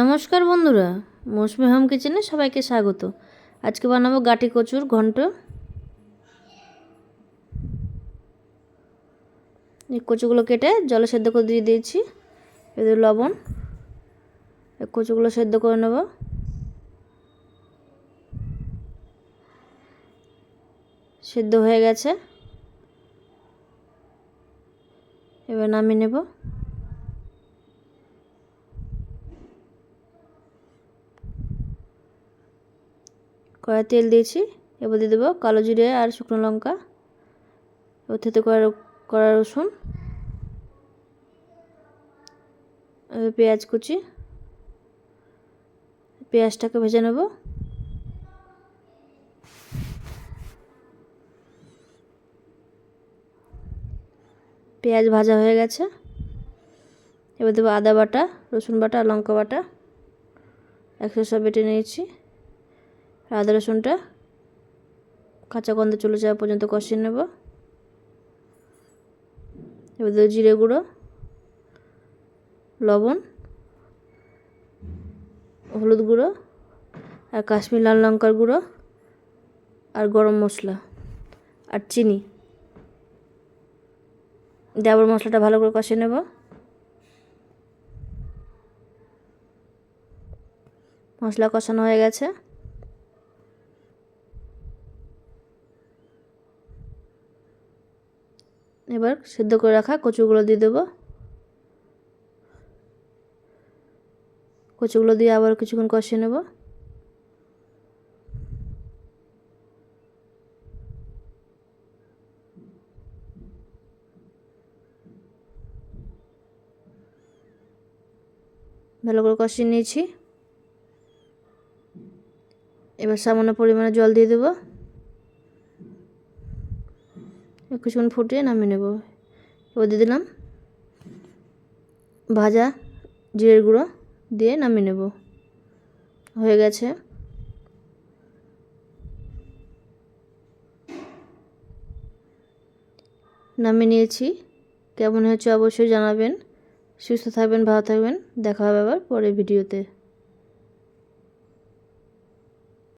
নমস্কার বন্ধুরা, মৌসুমি হোম কিচেনে সবাইকে স্বাগত। আজকে বানাবো গাটি কচুর ঘন্ট। এই কচুগুলো কেটে জলে সেদ্ধ করে দিয়ে দিয়েছি এদের লবণ। এই কচুগুলো সেদ্ধ করে নেব। সেদ্ধ হয়ে গেছে। এবার নামিয়ে নেব। কড়াই তেল দিয়েছি, এবার দিয়ে দেবো কালো জিরে আর শুকনো লঙ্কা, এবার থেতে করা কড়া রসুন, এবার পেঁয়াজ কুচি, পেঁয়াজটাকে ভেজে নেব। পেঁয়াজ ভাজা হয়ে গেছে, এবার দেবো আদা বাটা, রসুন বাটা, লঙ্কা বাটা, একসাথে সব বেটে নিয়েছি। আদা রসুনটা কাঁচা গন্ধ চলে যাওয়া পর্যন্ত কষিয়ে নেব। এবার দেবো জিরে গুঁড়ো, লবণ, হলুদ গুঁড়ো আর কাশ্মীর লাল লঙ্কার গুঁড়ো আর গরম মশলা আর চিনি। দেওয়ার মশলাটা ভালো করে কষিয়ে নেব। মশলা কষানো হয়ে গেছে। এবার সেদ্ধ করে রাখা কচুগুলো দিয়ে দেবো। কচুগুলো দিয়ে আবার কিছুক্ষণ কষিয়ে নেব। ভালো করে কষিয়ে নিয়েছি। এবার সামান্য পরিমাণে জল দিয়ে দেবো। কিছুক্ষণ ফুটিয়ে নামিয়ে নেব। এবার দিয়ে দিলাম ভাজা জিরের গুঁড়ো দিয়ে নামিয়ে নেব। হয়ে গেছে। নামিয়ে নিয়েছি। কেমন হয়েছে অবশ্যই জানাবেন। সুস্থ থাকবেন, ভালো থাকবেন। দেখা হবে আবার পরের ভিডিওতে।